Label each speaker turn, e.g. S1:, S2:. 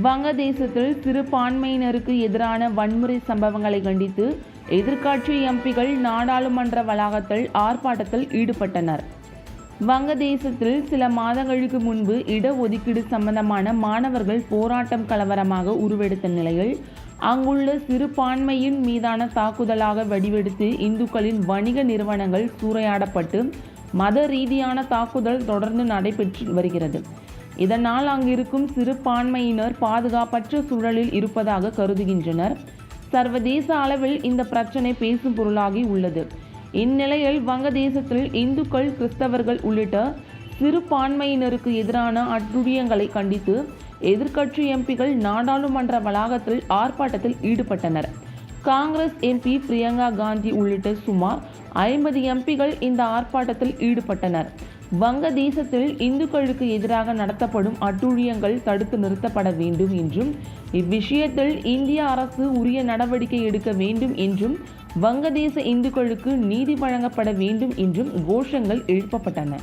S1: வங்கதேசத்தில் சிறுபான்மையினருக்கு எதிரான வன்முறை சம்பவங்களை கண்டித்து எதிர்க்கட்சி எம்பிகள் நாடாளுமன்ற வளாகத்தில் ஆர்ப்பாட்டத்தில் ஈடுபட்டனர். வங்கதேசத்தில் சில மாதங்களுக்கு முன்பு இடஒதுக்கீடு சம்பந்தமான மாணவர்கள் போராட்டம் கலவரமாக உருவெடுத்த நிலையில் அங்குள்ள சிறுபான்மையின் மீதான தாக்குதலாக வடிவெடுத்து இந்துக்களின் வணிக நிறுவனங்கள் சூறையாடப்பட்டு மத ரீதியான தாக்குதல் தொடர்ந்து நடைபெற்று வருகிறது. இதனால் அங்கிருக்கும் சிறுபான்மையினர் பாதுகாப்பற்ற சூழலில் இருப்பதாக கருதுகின்றனர். சர்வதேச அளவில் இந்த பிரச்சனை பேசும் பொருளாகி உள்ளது. இந்நிலையில் வங்கதேசத்தில் இந்துக்கள் கிறிஸ்தவர்கள் உள்ளிட்ட சிறுபான்மையினருக்கு எதிரான அட்டுழியங்களை கண்டித்து எதிர்க்கட்சி எம்பிகள் நாடாளுமன்ற வளாகத்தில் ஆர்ப்பாட்டத்தில் ஈடுபட்டனர். காங்கிரஸ் எம்பி பிரியங்கா காந்தி உள்ளிட்ட சுமார் ஐம்பது எம்பிகள் இந்த ஆர்ப்பாட்டத்தில் ஈடுபட்டனர். வங்கதேசத்தில் இந்துக்களுக்கு எதிராக நடத்தப்படும் அட்டூழியங்கள் தடுத்து நிறுத்தப்பட வேண்டும் என்றும் இவ்விஷயத்தில் இந்திய அரசு உரிய நடவடிக்கை எடுக்க வேண்டும் என்றும் வங்கதேச இந்துக்களுக்கு நீதி வழங்கப்பட வேண்டும் என்றும் கோஷங்கள் எழுப்பப்பட்டன.